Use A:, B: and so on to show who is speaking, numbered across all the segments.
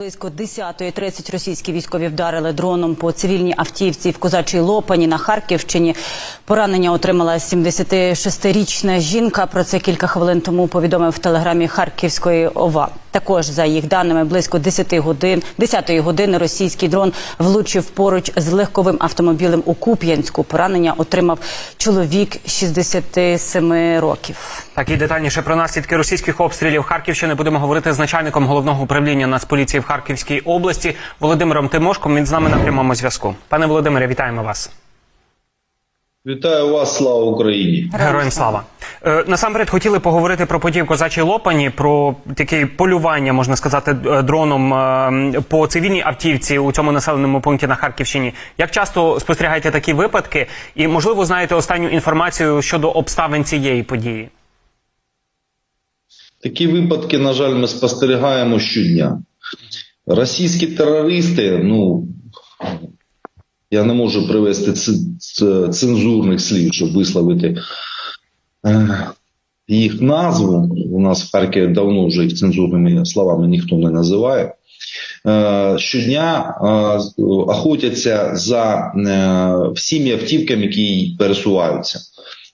A: Близько 10.30 російські військові вдарили дроном по цивільній автівці в Козачій Лопані на Харківщині. Поранення отримала 76-річна жінка. Про це кілька хвилин тому повідомив в телеграмі Харківської ОВА. Також за їх даними, близько 10 годин 10 години російський дрон влучив поруч з легковим автомобілем у Куп'янську. Поранення отримав чоловік 67 років.
B: Так і детальніше про наслідки російських обстрілів Харківщини будемо говорити з начальником головного управління Нацполіції в Харківській області Володимиром Тимошком. Він з нами на прямому зв'язку. Пане Володимире, вітаємо вас.
C: Вітаю вас, слава Україні!
B: Героям слава. Е, насамперед хотіли поговорити про події в Козачій Лопані, про таке полювання, можна сказати, е, дроном е, по цивільній автівці у цьому населеному пункті на Харківщині. Як часто спостерігаєте такі випадки, і можливо знаєте останню інформацію щодо обставин цієї події?
C: Такі випадки, на жаль, ми спостерігаємо щодня. Російські терористи, ну я не можу привести цензурних слів, щоб висловити е, їх назву. У нас в Харкові давно вже їх цензурними словами ніхто не називає. Е, Щодня е, охотяться за всіми автівками, які пересуваються.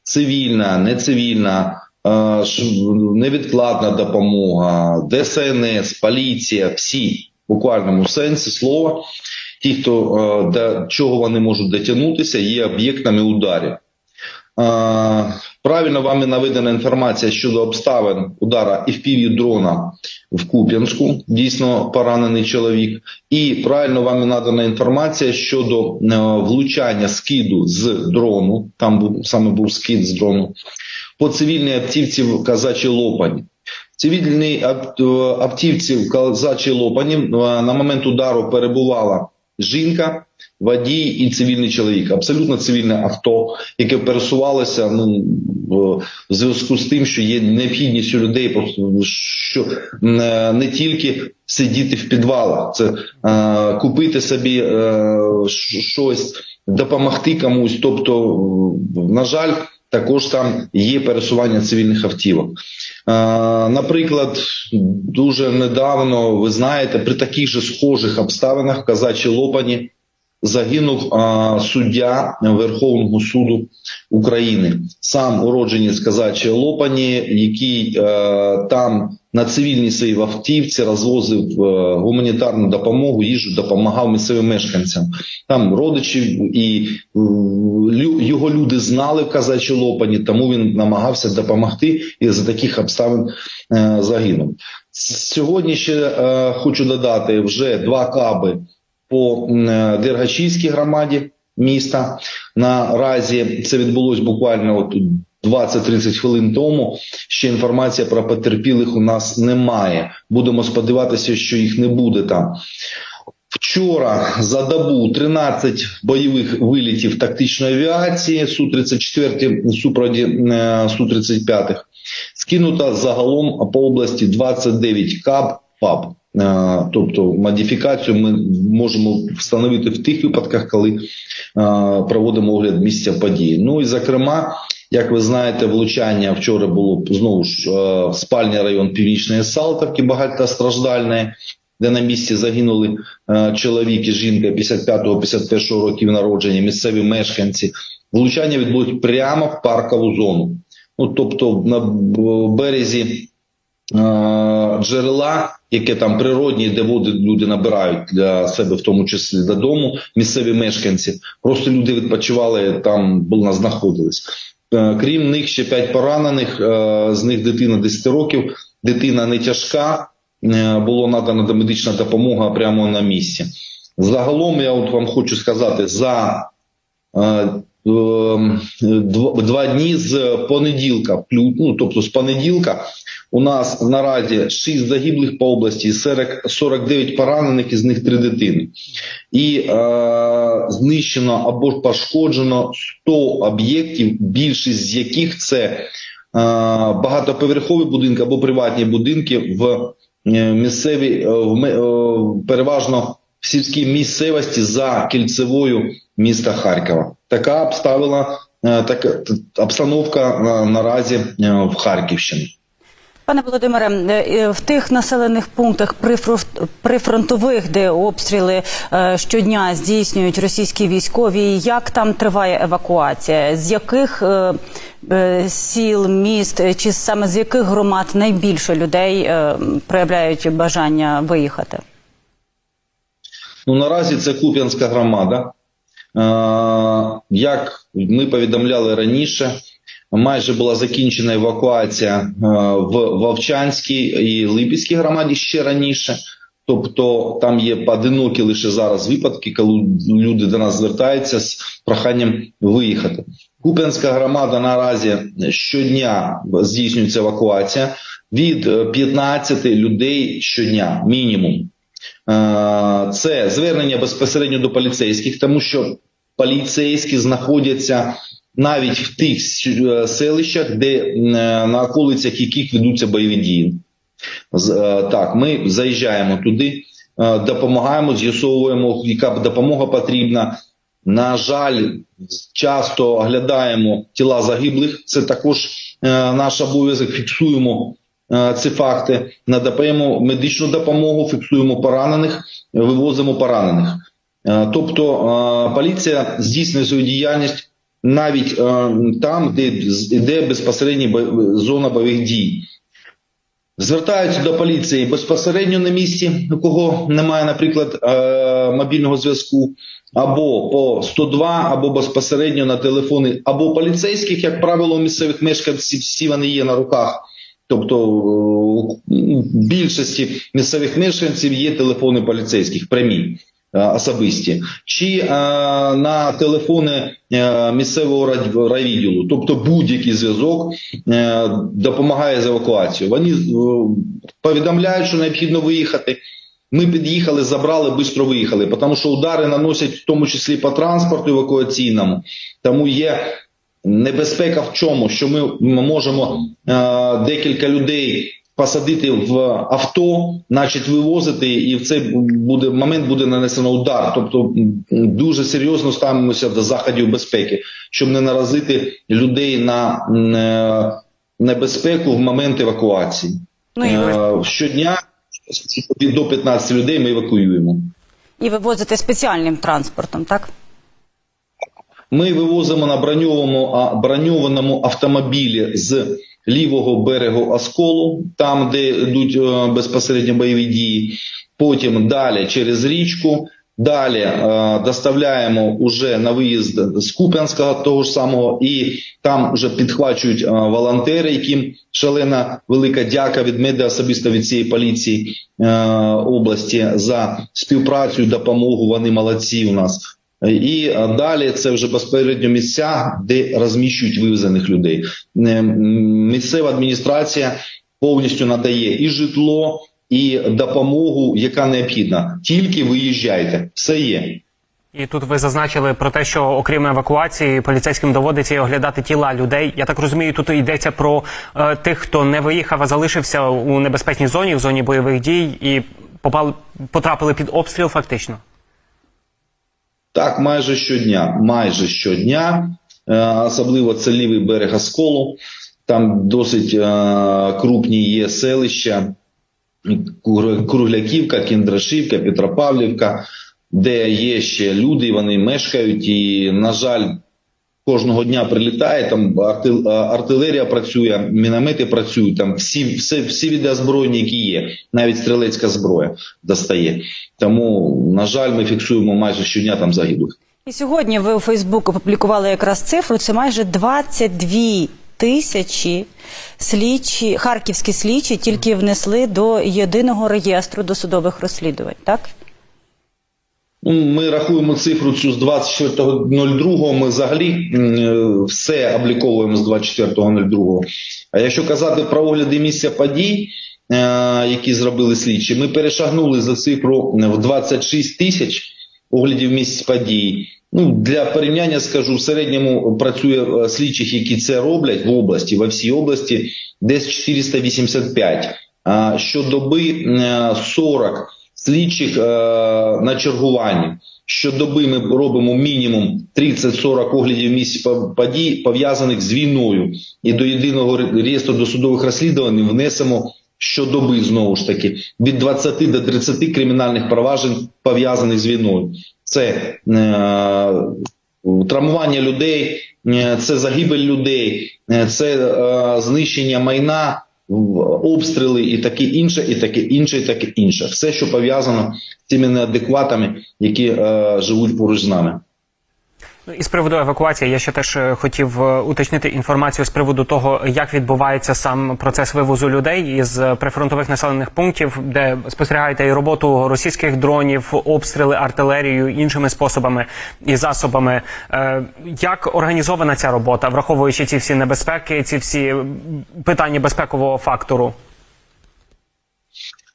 C: Цивільна, нецивільна, невідкладна допомога, ДСНС, поліція, всі в буквальному сенсі слова, ті, хто е, до чого вони можуть дотягнутися, є об'єктами ударів. Е, Правильно вами наведена інформація щодо обставин удара і впів'ю дрона в Куп'янську, дійсно поранений чоловік. І правильно вами надана інформація щодо е, влучання скиду з дрону. Там був саме був скид з дрону по цивільній автівці в Казачій Лопані. Цивільній ав- е, автівці в Казачій Лопані е, на момент удару перебувала жінка, водій і цивільний чоловік. Абсолютно цивільне авто, яке пересувалося ну, в зв'язку з тим, що є необхідність у людей просто, що е, не тільки сидіти в підвалах, це купити собі щось, допомогти комусь. Тобто, на жаль, також там є пересування цивільних автівок. Наприклад, дуже недавно, ви знаєте, при таких же схожих обставинах в Казачій Лопані загинув суддя Верховного суду України, сам уродженець Казачої Лопані, який е, там на цивільній своїй автівці розвозив е, гуманітарну допомогу, їжу, допомагав місцевим мешканцям. Там родичів і е, його люди знали в Казачій Лопані, тому він намагався допомогти і за таких обставин е, загинув. Сьогодні ще хочу додати вже два каби по Дергачівській громаді міста. Наразі це відбулось буквально от 20-30 хвилин тому. Ще інформація про потерпілих у нас немає. Будемо сподіватися, що їх не буде там. Вчора за добу 13 бойових вилітів тактичної авіації Су-34 супроводі е, Су-35. Скинуто загалом по області 29 каб ПАП. Е, Тобто модифікацію ми можемо встановити в тих випадках, коли е, проводимо огляд місця події. Ну і зокрема, як ви знаєте, влучання вчора було знову ж е, спальний район Північної Салтовки, багатостраждальної, де на місці загинули е, чоловік і жінка 55-51 років народження, місцеві мешканці. Влучання відбулось прямо в паркову зону. Ну, тобто на березі е, джерела, яке там природні, де води люди набирають для себе, в тому числі додому, місцеві мешканці. Просто люди відпочивали там, були знаходились. Е, Крім них, ще п'ять поранених, е, з них дитина 10 років, дитина не тяжка, е, було надана медична допомога прямо на місці. Загалом, я от вам хочу сказати, за два дні з понеділка, ну, тобто з понеділка, у нас наразі 6 загиблих по області, 40 49 поранених, із них 3 дитини. І е, знищено або пошкоджено 100 об'єктів, більшість з яких це е, багатоповерхові будинки або приватні будинки в е, місцеві, е, в, е, переважно в сільській місцевості за кільцевою міста Харкова. Така обставила е, така обстановка е, наразі е, в Харківщині.
A: Пане Володимире, е, е, в тих населених пунктах прифронтових, де обстріли е, щодня здійснюють російські військові, як там триває евакуація? З яких е, е, сіл, міст е, чи саме з яких громад найбільше людей е, проявляють бажання виїхати?
C: Ну наразі це Куп'янська громада. Е, Як ми повідомляли раніше, майже була закінчена евакуація е, в Вовчанській і Липецькій громаді ще раніше. Тобто там є поодинокі лише зараз випадки, коли люди до нас звертаються з проханням виїхати. Куп'янська громада наразі щодня здійснюється евакуація від е, 15 людей щодня, мінімум. Е, це звернення безпосередньо до поліцейських, тому що поліцейські знаходяться навіть в тих селищах, де е, на околицях яких ведуться бойові дії. Е, Так, ми заїжджаємо туди, е, допомагаємо, з'ясовуємо, яка допомога потрібна. На жаль, часто оглядаємо тіла загиблих. Це також е, наш обов'язок. Фіксуємо е, ці факти, надаємо медичну допомогу, фіксуємо поранених, вивозимо поранених. Е, Тобто е, поліція здійснює свою діяльність навіть е, там, де йде безпосередньо зона бойових дій. Звертаються до поліції безпосередньо на місці, у кого немає, наприклад, мобільного зв'язку, або по 102, або безпосередньо на телефони, або поліцейських, як правило, місцевих мешканців всі вони є на руках. Тобто у більшості місцевих мешканців є телефони поліцейських прямі. Е, Особисті чи е, на телефони е, місцевого райвідділу, тобто будь-який зв'язок допомагає з евакуацією. Вони повідомляють, що необхідно виїхати. Ми під'їхали, забрали, швидко виїхали, тому що удари наносять в тому числі по транспорту евакуаційному. Тому є небезпека в чому, що ми можемо е, декілька людей посадити в авто, значить вивозити, і в цей буде момент буде нанесено удар. Тобто дуже серйозно ставимося до заходів безпеки, щоб не наразити людей на е, небезпеку в момент евакуації.
A: Ну і
C: Е, щодня до 15 людей ми евакуюємо.
A: і вивозити спеціальним транспортом, так?
C: Ми вивозимо на броньованому, броньованому автомобілі з лівого берегу Осколу, там, де йдуть е, безпосередньо бойові дії. Потім далі через річку. Далі е, доставляємо уже на виїзд з Куп'янського того ж самого, і там вже підхвачують е, волонтери, яким шалена велика дяка від мене особисто від цієї поліції е, області за співпрацю допомогу. Вони молодці у нас. І далі це вже безпосередньо місця, де розміщують вивезених людей. Місцева адміністрація повністю надає і житло, і допомогу, яка необхідна. Тільки виїжджайте, все є.
B: І тут ви зазначили про те, що окрім евакуації поліцейським доводиться і оглядати тіла людей. Я так розумію, тут йдеться про е, тих, хто не виїхав, а залишився у небезпечній зоні, в зоні бойових дій, і попали потрапили під обстріл, фактично.
C: Так, майже щодня, майже щодня, е, особливо це лівий берег Асколу, Там досить е, крупні є селища, Кругляківка, Кіндрашівка, Петропавлівка, де є ще люди, вони мешкають, і, на жаль, кожного дня прилітає, там арти- артилерія працює, міномети працюють, там всі, все, всі види озброєння, які є, навіть стрілецька зброя достає. Тому, на жаль, ми фіксуємо майже щодня там загиблих.
A: І сьогодні ви у Фейсбуку опублікували якраз цифру. Це майже 22 тисячі слідчі, харківські слідчі тільки внесли до єдиного реєстру досудових розслідувань, так?
C: Ну, Ми рахуємо цифру цю з 24.02. Ми взагалі е, все обліковуємо з 24.02. А якщо казати про огляди місця подій, е, які зробили слідчі, ми перешагнули за цифру в 26 тисяч оглядів місць подій. Ну, для порівняння скажу, в середньому працює е, слідчих, які це роблять в області, во всій області, десь 485. А щодоби е, 40 слідчих е, на чергуванні. Щодоби ми робимо мінімум 30-40 оглядів місць подій, пов'язаних з війною. І до єдиного ре- реєстру досудових розслідувань внесемо щодоби знову ж таки від 20 до 30 кримінальних проваджень пов'язаних з війною. Це е, травмування людей, е, це загибель людей, е, це е, знищення майна, обстріли і таке інше, і таке інше, і таке інше. Все, що пов'язано з тими неадекватами, які е, живуть поруч з нами.
B: Ну, І з приводу евакуації я ще теж е, хотів е, уточнити інформацію з приводу того, як відбувається сам процес вивозу людей із е, прифронтових населених пунктів, де спостерігаєте і роботу російських дронів, обстріли артилерією, іншими способами і засобами. Як організована ця робота, враховуючи ці всі небезпеки, ці всі питання безпекового фактору?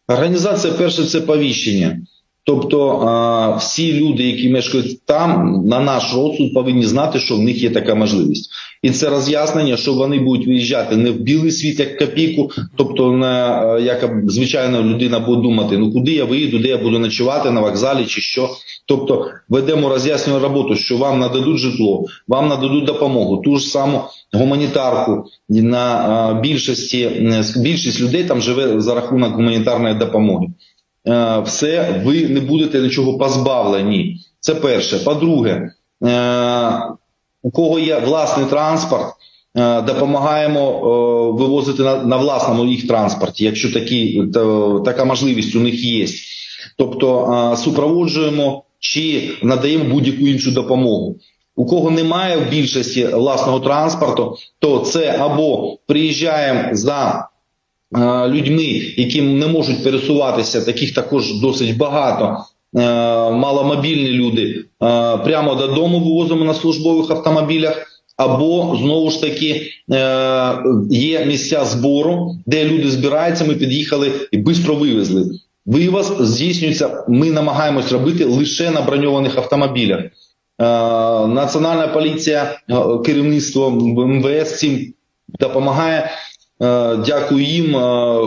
C: Організація перше це повіщення. Тобто всі люди, які мешкають там, на наш розсуд повинні знати, що в них є така можливість. І це роз'яснення, що вони будуть виїжджати не в білий світ, як копійку, тобто не як звичайно людина буде думати, ну куди я виїду, де я буду ночувати на вокзалі чи що. Тобто ведемо роз'яснювальну роботу, що вам нададуть житло, вам нададуть допомогу, ту ж саму гуманітарку на е, більшості більшість людей там живе за рахунок гуманітарної допомоги. Е, все, ви не будете нічого позбавлені. Це перше. По-друге, е, у кого є власний транспорт, е, допомагаємо вивозити на, власному їх транспорті, якщо такі, та- така можливість у них є. Тобто супроводжуємо чи надаємо будь-яку іншу допомогу. У кого немає в більшості власного транспорту, то це або приїжджаємо за людьми, які не можуть пересуватися, таких також досить багато. е, Маломобільні люди е, прямо додому вивозимо на службових автомобілях, або знову ж таки е, є місця збору, де люди збираються. Ми під'їхали і швидко вивезли. Вивоз здійснюється. Ми намагаємось робити лише на броньованих автомобілях. Е, Національна поліція, е, керівництво МВС цим допомагає. Е, Дякую їм. Е,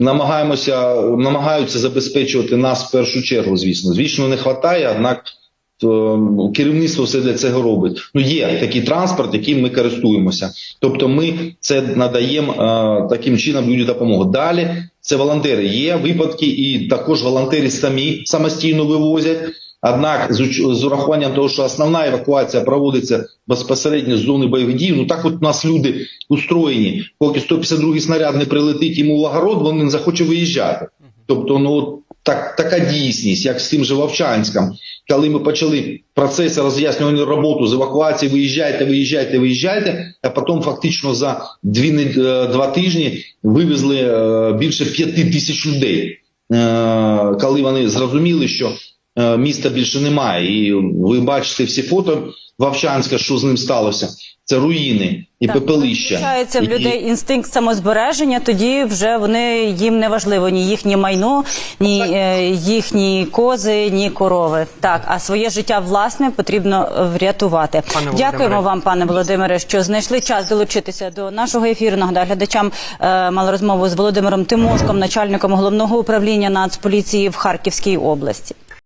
C: Намагаємося, намагаються забезпечувати нас в першу чергу. Звісно, звісно, не вистачає, однак е, керівництво все для цього робить. Ну є такий транспорт, яким ми користуємося. Тобто, ми це надаємо таким чином людям допомогу. Далі це волонтери. Є випадки, і також волонтери самі самостійно вивозять. Однак, з, з урахуванням того, що основна евакуація проводиться безпосередньо з зони бойових дій, ну так от у нас люди устроєні. Поки 152-й снаряд не прилетить йому в огород, він не захоче виїжджати. Тобто, ну от так, така дійсність, як з тим же Вовчанськом, коли ми почали процес роз'яснювальну роботу з евакуації, виїжджайте, виїжджайте, виїжджайте, а потім фактично за дві, е, два тижні вивезли е, більше п'яти тисяч людей, Е, коли вони зрозуміли, що міста більше немає. І ви бачите всі фото Вовчанська, що з ним сталося. Це руїни і
A: Так,
C: пепелища.
A: Включається в людей інстинкт самозбереження, тоді вже вони їм не важливо ні їхнє майно, ні е, їхні кози, ні корови. Так, а своє життя власне потрібно е, врятувати.
B: Пане Володимире.
A: Дякуємо вам, пане Володимире, що знайшли час долучитися до нашого ефіру. Нагадаю, глядачам е, мали розмову з Володимиром Тимошком, начальником головного управління Нацполіції в Харківській області.